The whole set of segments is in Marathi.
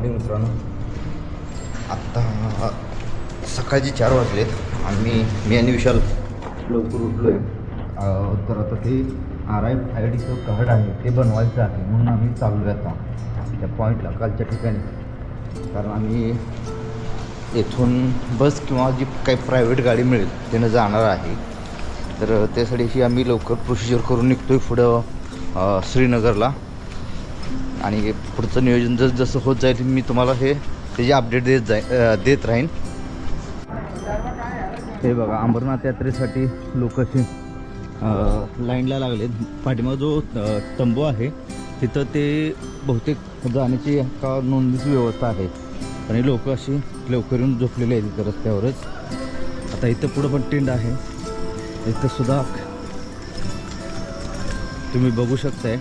मॉर्निंग मित्रांनो. आत्ता सकाळचे चार वाजलेत आम्ही मी आणि विशाल लवकर उठलो आहे तर आता ते आर आय आय डीचं कार्ड आहे ते बनवायचं आहे. म्हणून आम्ही चालू आता त्या पॉईंटला कालच्या ठिकाणी. कारण आम्ही येथून बस किंवा जी काही प्रायव्हेट गाडी मिळेल त्यानं जाणार आहे. तर त्यासाठी आम्ही लवकर प्रोसिजर करून निघतो आहे पुढं श्रीनगरला. आणि पुढचं नियोजन जसं जसं होत जाईल मी तुम्हाला हे त्याची अपडेट देत जाय देत राहीन. हे बघा अंबरनाथ यात्रेसाठी लोक असे लाईनला लागले पाठीमाग जो तंबू आहे तिथं ते बहुतेक जाण्याची का नोंदणीची व्यवस्था आहे. आणि लोक अशी लवकर येऊन झोपलेली आहेत इथं रस्त्यावरच. आता इथं पुढं पण टेंड आहे. इथं सुद्धा तुम्ही बघू शकताय.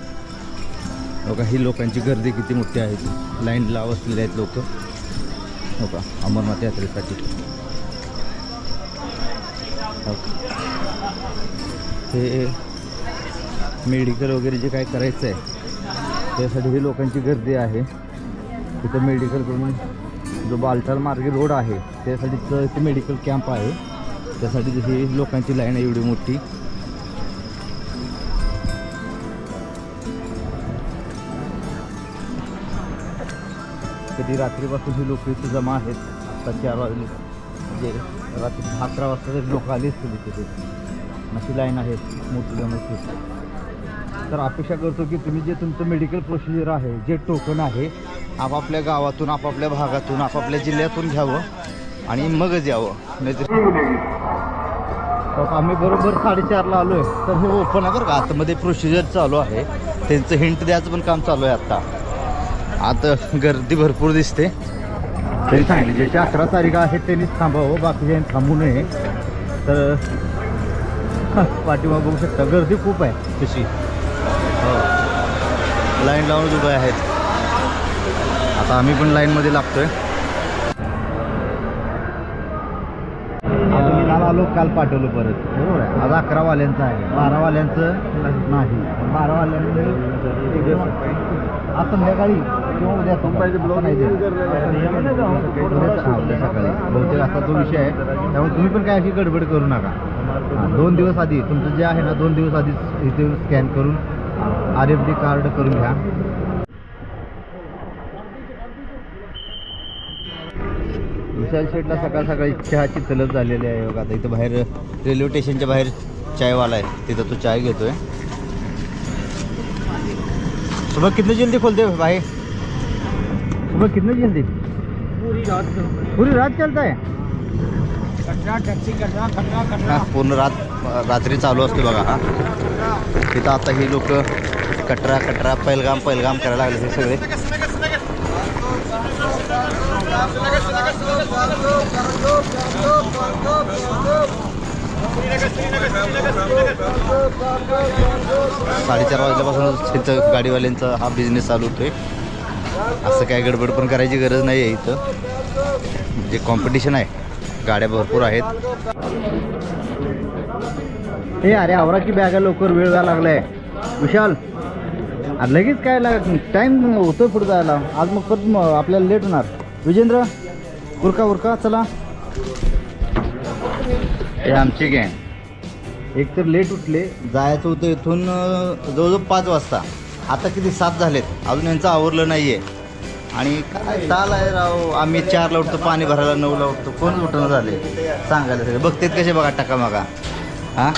हो बघा ही लोकांची गर्दी किती मोठी आहे ती. लाईन लाव असलेले आहेत लोक. बघा हो अमरनाथ यात्रेसाठी. हो हे मेडिकल वगैरे जे काय करायचं आहे त्यासाठी ही लोकांची गर्दी आहे. तिथं मेडिकल करून जो बालटाल मार्गे रोड आहे त्यासाठीचं इथे मेडिकल कॅम्प आहे. त्यासाठी ही लोकांची लाईन आहे एवढी मोठी. कधी रात्रीपासून ही लोक इथे जमा आहेत? आता चार वाजले. म्हणजे रात्री दहा अकरा वाजता तरी लोक आली असतील तिथे अशी लाईन आहेत मोठी मोठी. तर अपेक्षा करतो की तुम्ही जे तुमचं मेडिकल प्रोसिजर आहे जे टोकन आहे आपापल्या गावातून आपापल्या भागातून आपापल्या जिल्ह्यातून घ्यावं आणि मगच यावं. नाहीतर आम्ही बरोबर साडेचारला आलो आहे तर हे ओपन आहे बरं का. आतमध्ये प्रोसिजर चालू आहे. त्यांचं हिंट द्यायचं पण काम चालू आहे आत्ता आता गर्दी भरपूर दिसते त्यांनी सांगितले ज्याची अकरा तारीख आहे त्यांनीच थांबावं बाकीच्यांनी थांबू नये तर पाठीमाग बघू शकता गर्दी खूप आहे तशी हो लाईन लावून उभे आहेत आता आम्ही पण लाईनमध्ये लागतोय आता मी काल आलो काल पाठवलं परत बरोबर आहे आज अकरावाल्यांचं आहे बारावाल्यांचं नाही बारावाल्यांचं आज संध्याकाळी किंवा उद्या ब्लॉग नाही सकाळी बहुतेक असा तो विषय आहे त्यामुळे तुम्ही पण काय अशी गडबड करू नका दोन दिवस आधी तुमचं जे आहे ना दोन दिवस आधीच इथे स्कॅन करून आर एफ डी कार्ड करून घ्या विशाल शेटला सकाळ सकाळी चहाची तलब झालेली आहे बघा आता इथं बाहेर रेल्वे स्टेशनच्या बाहेर चायवाला आहे तिथं तो चाय घेतोय सुबह कितने जल्दी खोलते भाई सुबह कितने जल्दी पूरी रात पूरी रात चलता है? कटरा टैक्सी कटरा कटरा कटरा पूर्ण रात रात्री चालू असते बघा हा। तिथं आता ही लोक कटरा कटरा पैलगाम पैलगाम करायला लागले हे सगळे. साडेचार वाजल्यापासून तिथं गाडीवाल्यांचा हा बिझनेस चालू होतोय. असं काय गडबड पण करायची गरज नाही आहे इथं. जे कॉम्पिटिशन आहे. गाड्या भरपूर आहेत. हे अरे आवरा की बॅगा लवकर वेळ व्हायला लागलाय. विशाल लगेच काय लाग टाईम होतोय पुढे जायला. आज मग परत आपल्याला लेट होणार. विजेंद्र उरका उरका चला. हे आमची गँग एक तर लेट उठले. जायचं होतं इथून जवळजवळ पाच वाजता. आता किती सात झालेत. अजून यांचं आवरलं नाही आहे आणि काय चाल आहे राव? आम्ही चारला उठतो पाणी भरायला नऊला उठतो. कोण उठणं झाले? सांगायला सगळे बघतेत कसे बघा टाका मागा. हां?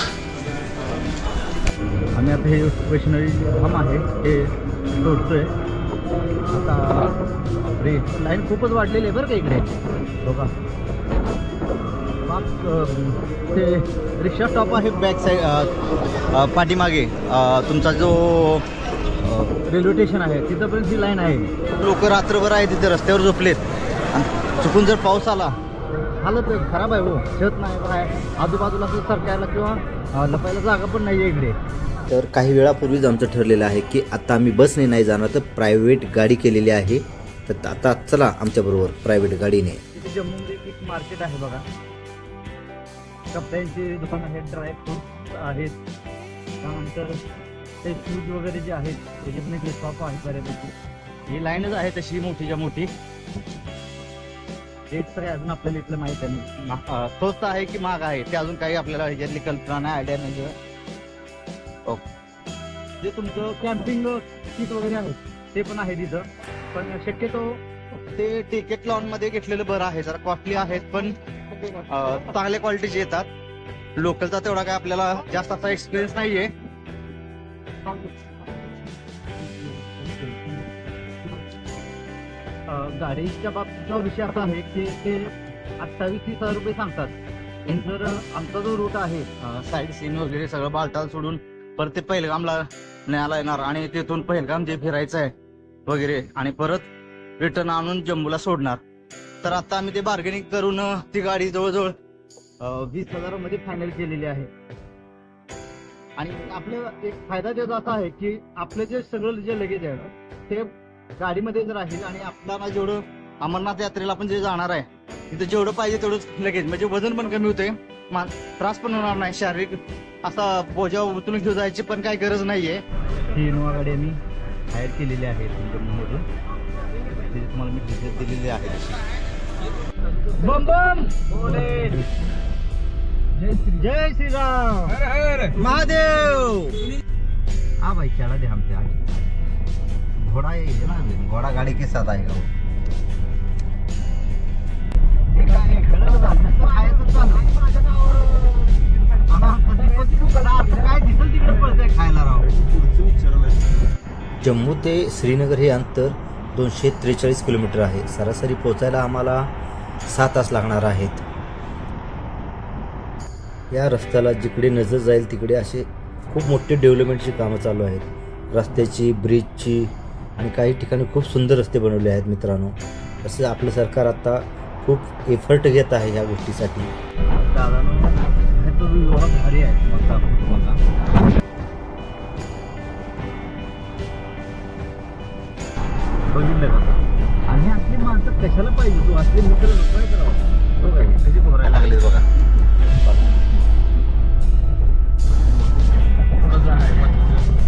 आम्ही आता हे वैष्णवी धाम आहे. हे सोडतोय आता रे लाईन खूपच वाढलेली आहे बरं का इकडे. बघा. ते रिक्षा स्टॉप आहे बॅक साईड पाठीमागे. तुमचा जो रेल्वे स्टेशन आहे तिथंपर्यंत ही लाईन आहे. लोक रात्रभर आहे तिथे रस्त्यावर झोपलेत. आणि चुकून जर पाऊस आला. हालत खराब आहे हो. शेत नाही काय आजूबाजूला सरकारला किंवा लपायला जागा पण नाही आहे इकडे. तर काही वेळापूर्वीच आमचं ठरलेलं आहे की आता आम्ही बसने नाही जाणार तर प्रायव्हेट गाडी केलेली आहे. तर आता चला आमच्याबरोबर प्रायव्हेट गाडीने. तिथे जम्मूमध्ये एक मार्केट आहे बघा. कपड्यांचे दुकान आहेत ड्रायफ्रूट आहेत. त्यानंतर ते शूज वगैरे जे आहेत त्याचे पण इकडे शॉप आहे बऱ्यापैकी. ही लाईनच आहे तशी मोठीच्या मोठी. रेट तर अजून आपल्याला इथलं माहीत आहे. स्वस्त आहे की महाग आहे. ते अजून काही आपल्याला ह्याच्यातली कल्पना नाही आयडिया नाही हो. जे तुमचं कॅम्पिंग किट वगैरे आहे ते पण आहे तिथं. पण शक्यतो ते टिकेट लॉनमध्ये घेतलेलं बरं आहे. जरा कॉस्टली आहेत पण चांगल्या क्वालिटीचे येतात. लोकलचा तेवढा काय आपल्याला जास्त असा एक्सपिरियन्स नाहीये. गाडीच्या बाबतीचा विषय असा आहे की ते अठ्ठावीस तीस हजार रुपये सांगतात. पण जर आमचा जो रूट आहे साईड सीन वगैरे सगळं बालताल सोडून परत ते पहिलगामला न्यायला येणार आणि तिथून पहिलगाम जे फिरायचं आहे वगैरे आणि परत रिटर्न आणून जम्मूला सोडणार. तर आता आम्ही ते बार्गेनिंग करून ती गाडी जवळजवळ वीस हजारामध्ये फायनल केलेली आहे. आणि आपलं एक फायदा त्याचा असा आहे की आपलं जे सगळं जे लगेज आहे ते गाडीमध्येच राहील आणि आपल्याला जेवढं अमरनाथ यात्रेला आपण जे जाणार आहे तिथं जेवढं पाहिजे तेवढंच लगेच म्हणजे वजन पण कमी होते त्रास पण होणार नाही शारीरिक असा बोजा उचलून घेऊन जायची पण काही गरज नाहीये. ही इनोवा गाडी आम्ही हायर केलेली आहे त्याची तुम्हाला मी डिटेल दिलेली आहे. बम बम! जय श्रीराम. हर हर. महादेव. हा भाई चढ़ा दे हमसे आज घोड़ा ये है ना. घोड़ा गाड़ी के साथ आएगा वो हे जम्मू ते श्रीनगर हे अंतर दोनशे त्रेचाळीस किलोमीटर आहे. सरासरी पोचायला आम्हाला सहा तास लागणार आहेत. या रस्त्याला जिकडे नजर जाईल तिकडे असे खूप मोठे डेव्हलपमेंटची कामं चालू आहेत. रस्त्याची ब्रिजची आणि काही ठिकाणी खूप सुंदर रस्ते बनवले आहेत मित्रांनो. असं आपलं सरकार आता खूप एफर्ट घेत आहे ह्या गोष्टीसाठी. दादानं हे तो एवढा भारी आहे मोठा तुम्हाला बघितलं का आणि असली माणसं कशाला पाहिजे? तू असले मित्र काय करावं बघा हे कशी बोरायला लागले बघा.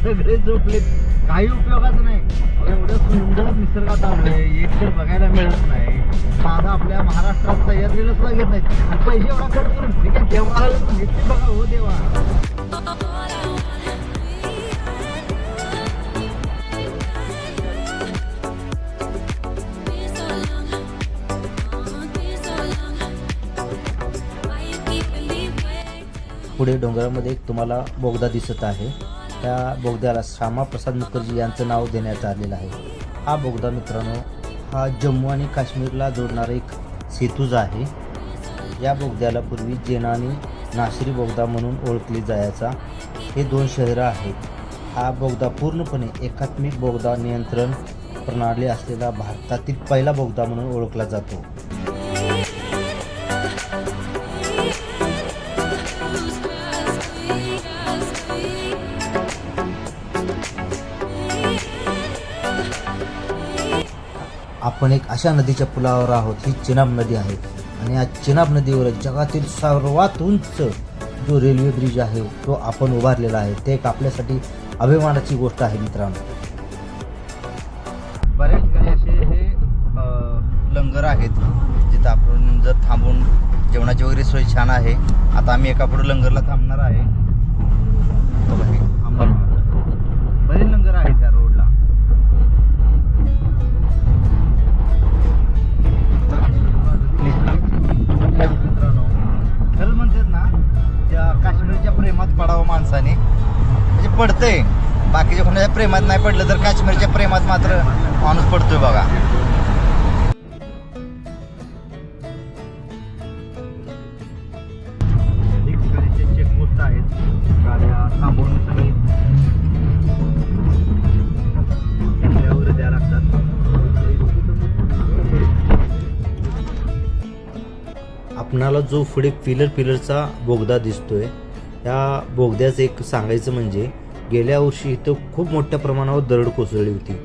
सगळे झोपले काही उपयोगाचं नाही. एवढं सुंदर निसर्गात आलोय. एक तर बघायला मिळत नाही. साधा आपल्या महाराष्ट्रात सह्याद्रीला सुद्धा घेत नाही पैसे एवढा खर्च करून ठीक आहे देवाला घेतले बघा हो देवा. पुढे डोंगरामध्ये एक तुम्हाला बोगदा दिसत आहे. त्या बोगद्याला श्यामाप्रसाद मुखर्जी यांचं नाव देण्यात आलेलं आहे. हा बोगदा मित्रांनो हा जम्मू आणि काश्मीरला जोडणारा एक सेतूज आहे. या बोगद्याला पूर्वी जेनानी नाशिरी बोगदा म्हणून ओळखली जायचा. हे दोन शहरं आहेत. हा बोगदा पूर्णपणे एकात्मिक बोगदा नियंत्रण प्रणाली असलेला भारतातील पहिला बोगदा म्हणून ओळखला जातो. आपण एक अशा नदीच्या पुलावर आहोत ही चिनाब नदी आहे. आणि या चिनाब नदीवर जगातील सर्वात उंच जो रेल्वे ब्रिज आहे तो आपण उभारलेला आहे. ते एक आपल्यासाठी अभिमानाची गोष्ट आहे मित्रांनो. बऱ्याच ठिकाणी असे हे लंगर आहेत जिथं आपण जर थांबून जेवणाची वगैरे सोय छान आहे. आता आम्ही एका पुढे लंगरला थांबणार आहे. बरेच लंगर आहेत. माणसाने. म्हणजे पडतंय. बाकीच्या कोणाच्या प्रेमात नाही पडलं तर काश्मीरच्या प्रेमात मात्र माणूस पडतोय बघा. चेकपोस्ट आहेत गाड्या थांबवून सगळी वगैरे द्यायला लागतात. आपणाला जो पुढे पिलर पिलरचा बोगदा दिसतोय ह्या बोगद्याचं एक सांगायचं म्हणजे गेल्या वर्षी इथं खूप मोठ्या प्रमाणावर दरड कोसळली होती.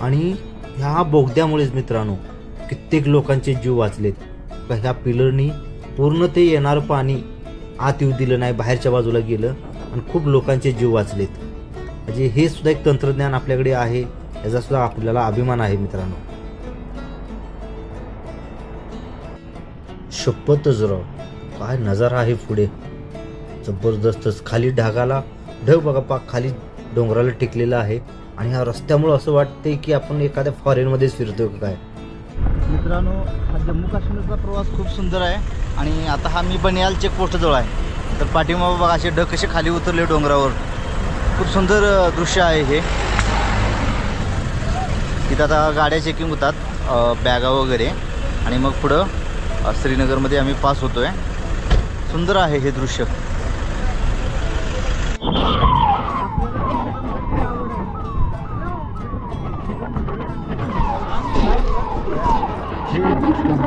आणि ह्या बोगद्यामुळेच मित्रांनो कित्येक लोकांचे जीव वाचलेत. ह्या पिलरनी पूर्ण ते येणारं पाणी आत येऊ दिलं नाही बाहेरच्या बाजूला गेलं आणि खूप लोकांचे जीव वाचलेत. म्हणजे हे सुद्धा एक तंत्रज्ञान आपल्याकडे आहे याचा सुद्धा आपल्याला अभिमान आहे मित्रांनो. शपथच राव काय नजारा आहे पुढे. जबरदस्तच खाली ढगाला ढग बघा पा खाली डोंगराला टेकलेला आहे. आणि ह्या रस्त्यामुळं असं वाटते की आपण एखाद्या फॉरेनमध्येच फिरतो काय? मित्रांनो हा जम्मू काश्मीरचा प्रवास खूप सुंदर आहे. आणि आता हा मी बनियाल चेकपोस्टजवळ आहे. तर पाठीमागं बघा असे ढग कसे खाली उतरले डोंगरावर. खूप सुंदर दृश्य आहे हे. इथं आता गाड्या चेकिंग होतात बॅगा वगैरे. आणि मग पुढं श्रीनगरमध्ये आम्ही पास होतो आहे सुंदर आहे हे दृश्य.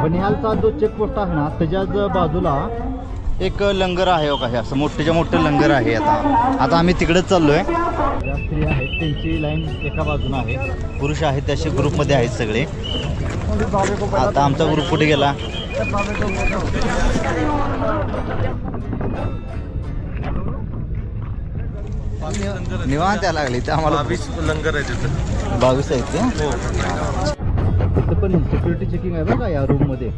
बनिहालचा जो चेकपोस्ट आहे ना त्याच्याच बाजूला एक लंगर आहे हो काही असं मोठेच्या मोठं लंगर आहे आता. आता आम्ही तिकडेच आहे ज्या स्त्री आहेत त्यांची लाईन एका बाजूनं आहे. पुरुष आहेत त्याचे ग्रुपमध्ये आहेत सगळे. आता आमचा ग्रुप कुठे गेला? निवांत यायला लागली आम्हाला लंगर आहे तिथं बावीस आहेत ते? तिथं पण सिक्युरिटी चेकिंग आहे बरं का या रूममध्ये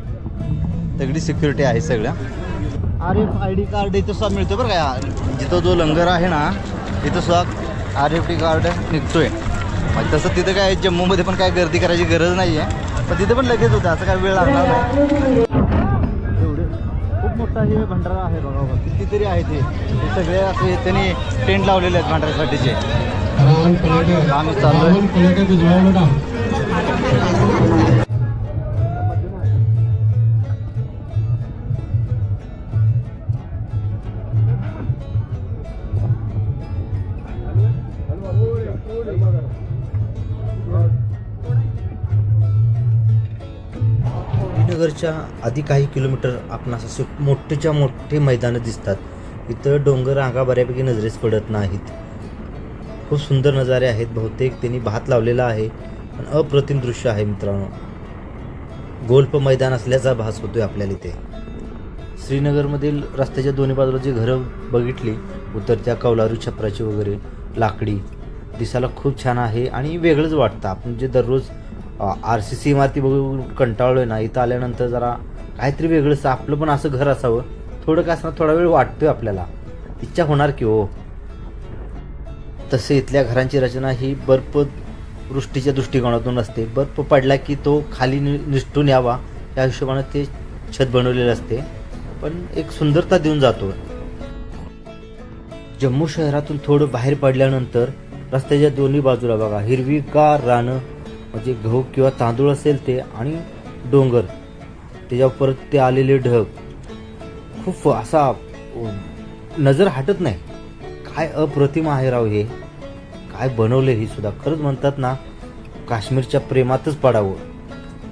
सगळी सिक्युरिटी आहे सगळ्या. R F I D card इथं सुद्धा मिळतो बरं का या- जिथं जो लंगर आहे ना तिथं सुद्धा आर एफ डी कार्ड निघतोय. मग तसं तिथं काय जम्मूमध्ये पण काय गर्दी करायची गरज नाही आहे पण तिथं पण लगेच होतं असं काय वेळ लागणार नाही. मोठा हे भंडारा आहे बघा बघा कितीतरी आहे ते सगळे असे त्यांनी टेंट लावलेले आहेत भंडाऱ्यासाठीचे. आम्ही चाललोय. किलोमीटरच्या आधी काही किलोमीटर आपणास असे मोठेच्या मोठे मैदानं दिसतात. इथं डोंगर रांगा बऱ्यापैकी नजरेस पडत नाहीत. खूप सुंदर नजारे आहेत. बहुतेक त्यांनी भात लावलेला आहे. पण अप्रतिम दृश्य आहे मित्रांनो. गोल्फ मैदान असल्याचा भास होतोय आपल्याला इथे. श्रीनगरमधील रस्त्याच्या दोन्ही बाजूला जी घरं बघितली उतरत्या कौलारू छपराची वगैरे लाकडी दिसायला खूप छान आहे आणि वेगळंच वाटतं. आपण जे दररोज आर सी सी इमारती बघून कंटाळलोय ना. इथं आल्यानंतर जरा काहीतरी वेगळंच आपलं पण असं घर असावं. थोडं काय असणार थोडा वेळ वाटतोय आपल्याला. इच्छा होणार की हो. तसे इथल्या घरांची रचना ही बर्फ वृष्टीच्या दृष्टिकोनातून असते. बर्फ पडला की तो खाली नि- निसटून यावा. या हिशोबानं ते छत बनवलेलं असते. पण एक सुंदरता देऊन जातो. जम्मू शहरातून थोडं बाहेर पडल्यानंतर रस्त्याच्या दोन्ही बाजूला बघा. हिरवीगार रानं म्हणजे गहू किंवा तांदूळ असेल ते आणि डोंगर त्याच्यावर परत ते आलेले ढग. खूप असा नजर हटत नाही. काय अप्रतिम आहे राव हे? काय बनवले ही सुद्धा? खरंच म्हणतात ना काश्मीरच्या प्रेमातच पडावं.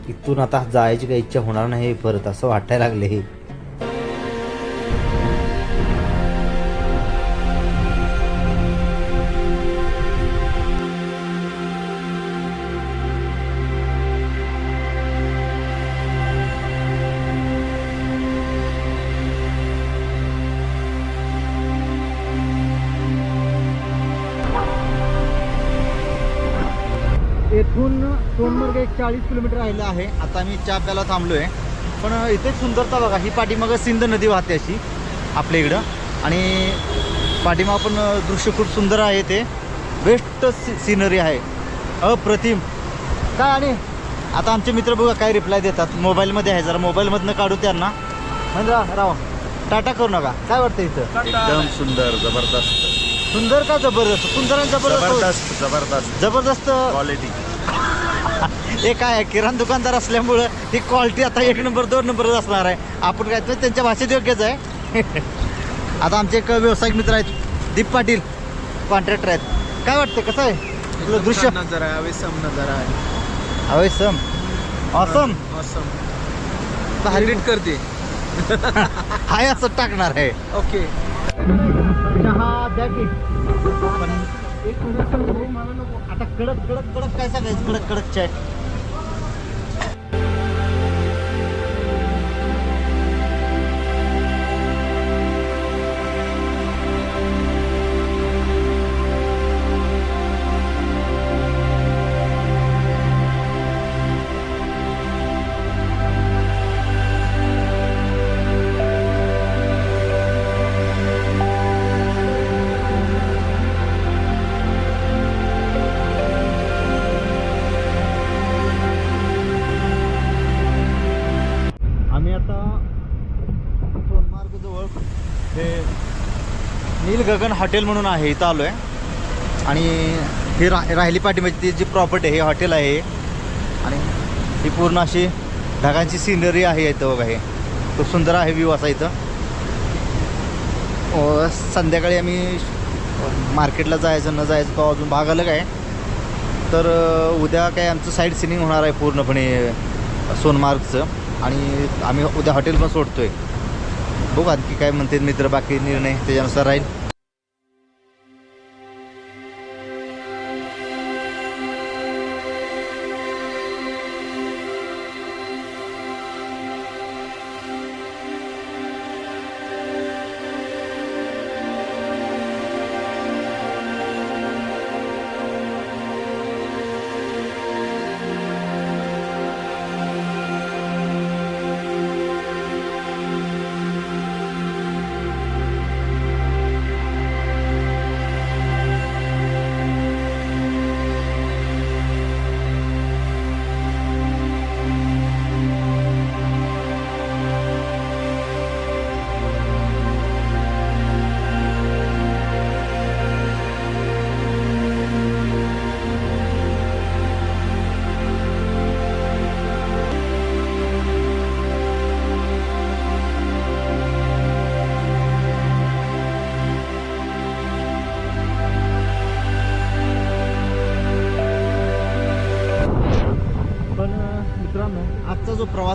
इथून आता जायची काही इच्छा होणार नाही परत असं वाटायला लागले हे. येथून सोनमर्ग एक चाळीस किलोमीटर राहिलं आहे. आता आम्ही चहा प्यायला थांबलोय. पण इथे सुंदरता बघा ही पाठीमागं सिंध नदी वाहते अशी आपल्या इकडं. आणि पाठीमाग पण दृश्य खूप सुंदर आहे ते. बेस्ट सिनरी आहे. अप्रतिम. काय आणि? आता आमचे मित्र बघा काय रिप्लाय देतात. मोबाईलमध्ये आहे जरा मोबाईलमधनं काढू त्यांना. म्हणजे राव टाटा करू नका. काय वाटतं इथं? एकदम सुंदर जबरदस्त. सुंदर का जबरदस्त? सुंदर आणि जबरदस्त जबरदस्त. जबरदस्त क्वालिटी हे काय आहे, किराणा दुकानदार असल्यामुळं ही क्वालिटी आता एक नंबर दोन नंबरच असणार आहे. आपण काय तर त्यांच्या भाषेत योग्यच आहे. आता आमचे एक व्यावसायिक मित्र आहेत दीप पाटील कॉन्ट्रॅक्टर आहेत. काय वाटतं कसं आहे? आपलं दृश्य? नजर आहे अविसम नजर आहे. हवे सम. ऑसम मौसम हायलाइट करते. हाय असं टाकणार आहे. ओके. चहा द्या की. पण एक मिनिट आता कडक कडक कडक काय सांगायचं? कडक कडक चॅट गगन हॉटेल म्हणून आहे इथं आलो आहे आणि हे रा राहिली पाठीमागची ती जी प्रॉपर्टी आहे हे हॉटेल आहे. आणि ही पूर्ण अशी ढगांची सिनरी आहे इथं बघा हे. खूप सुंदर आहे व्ह्यू असा इथं. संध्याकाळी आम्ही मार्केटला जायचं न जायचं तो अजून भाग अलग आहे. तर उद्या काय आमचं साईड सिनिंग होणार आहे पूर्णपणे सोनमार्गचं. आणि आम्ही उद्या हॉटेल पण सोडतो आहे बघू आणखी काय म्हणते मित्र बाकी निर्णय त्याच्यानुसार राहील.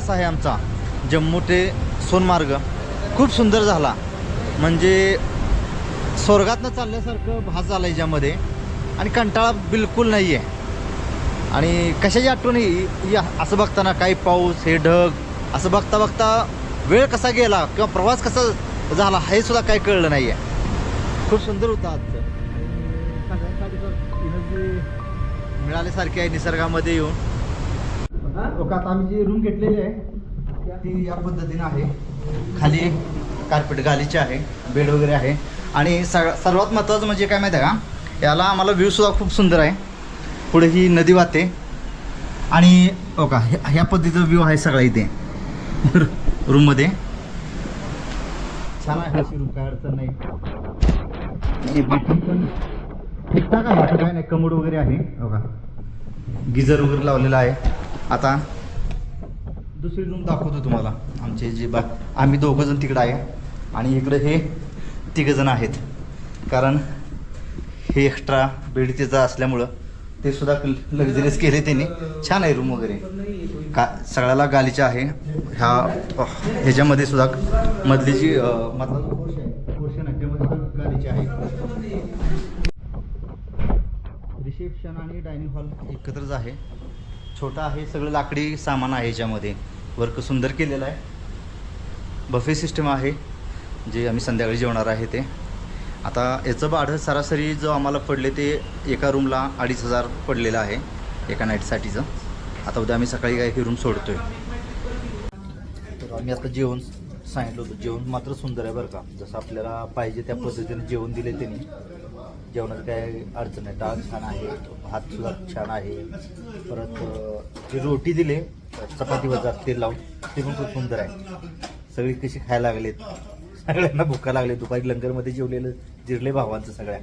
प्रवास आहे आमचा. जम्मू ते सोनमार्ग. खूप सुंदर झाला. म्हणजे स्वर्गातनं चालल्यासारखं भास झाला याच्यामध्ये. आणि कंटाळा बिलकुल नाही आहे आणि कशाची आठवण या- असं बघताना काही पाऊस हे ढग असं बघता बघता वेळ कसा गेला किंवा प्रवास कसा झाला हे सुद्धा काही कळलं नाही आहे खूप सुंदर होता आजचं सगळ्यांसाठी एनर्जी मिळाल्यासारखी आहे निसर्गामध्ये येऊन. ओके आता आम्ही जी रूम घेतलेली आहे ती या पद्धतीने आहे. खाली कार्पेट गालीचे आहे बेड वगैरे आहे. आणि सर्वात महत्त्वाचं म्हणजे काय माहिती आहे का? याला आम्हाला व्ह्यू सुद्धा खूप सुंदर आहे. पुढे ही नदी वाहते. आणि हो का ह्या पद्धतीचा व्ह्यू आहे सगळा इथे. रूममध्ये छान आहे अशी रूम काय अडचण नाही. bathroom पण ठीकठाक आहे काय नाही. कमोड वगैरे आहे. हो का. गिझर वगैरे लावलेला आहे. आता दुसरी रूम दाखवतो तुम्हाला. आमचे जे बा आम्ही दोघंजण तिकडं आहे. आणि इकडं हे तिघंजण आहेत. कारण हे एक्स्ट्रा बेड त्याचं असल्यामुळं ते सुद्धा लक्झरीज केले त्यांनी. छान आहे रूम वगैरे. का सगळ्याला गालीच्या आहे. ह्या ह्याच्यामध्ये सुद्धा मधली जी मधला पोर्शन आहे त्यामध्ये गालीचे आहे. रिसेप्शन आणि डायनिंग हॉल एकत्रच आहे. छोटा आहे सगळं लाकडी सामान आहे याच्यामध्ये. वर्क सुंदर केलेलं आहे. बफे सिस्टम आहे जे आम्ही संध्याकाळी जेवणार आहे ते. आता याचं भाडं सरासरी जो आम्हाला पडले ते एका रूमला अडीच हजार पडलेलं आहे एका नाईटसाठीचं. आता उद्या आम्ही सकाळी काय ही रूम आहे तर आम्ही आता जेवण सांगितलं होतं जेवण मात्र सुंदर आहे बरं का. जसं आपल्याला पाहिजे त्या पद्धतीने जेवण दिले त्यांनी. जेवणात काय अडचण नाही. डाळ छान आहे भात सुद्धा छान आहे. परत जी रोटी दिले चपाती वजा तेल लावून ते पण खूप सुंदर आहे. सगळी कशी खायला लागलेत. सगळ्यांना भुका लागले दुपारी लंगरमध्ये जेवलेलं जिरले भावांचं सगळ्या.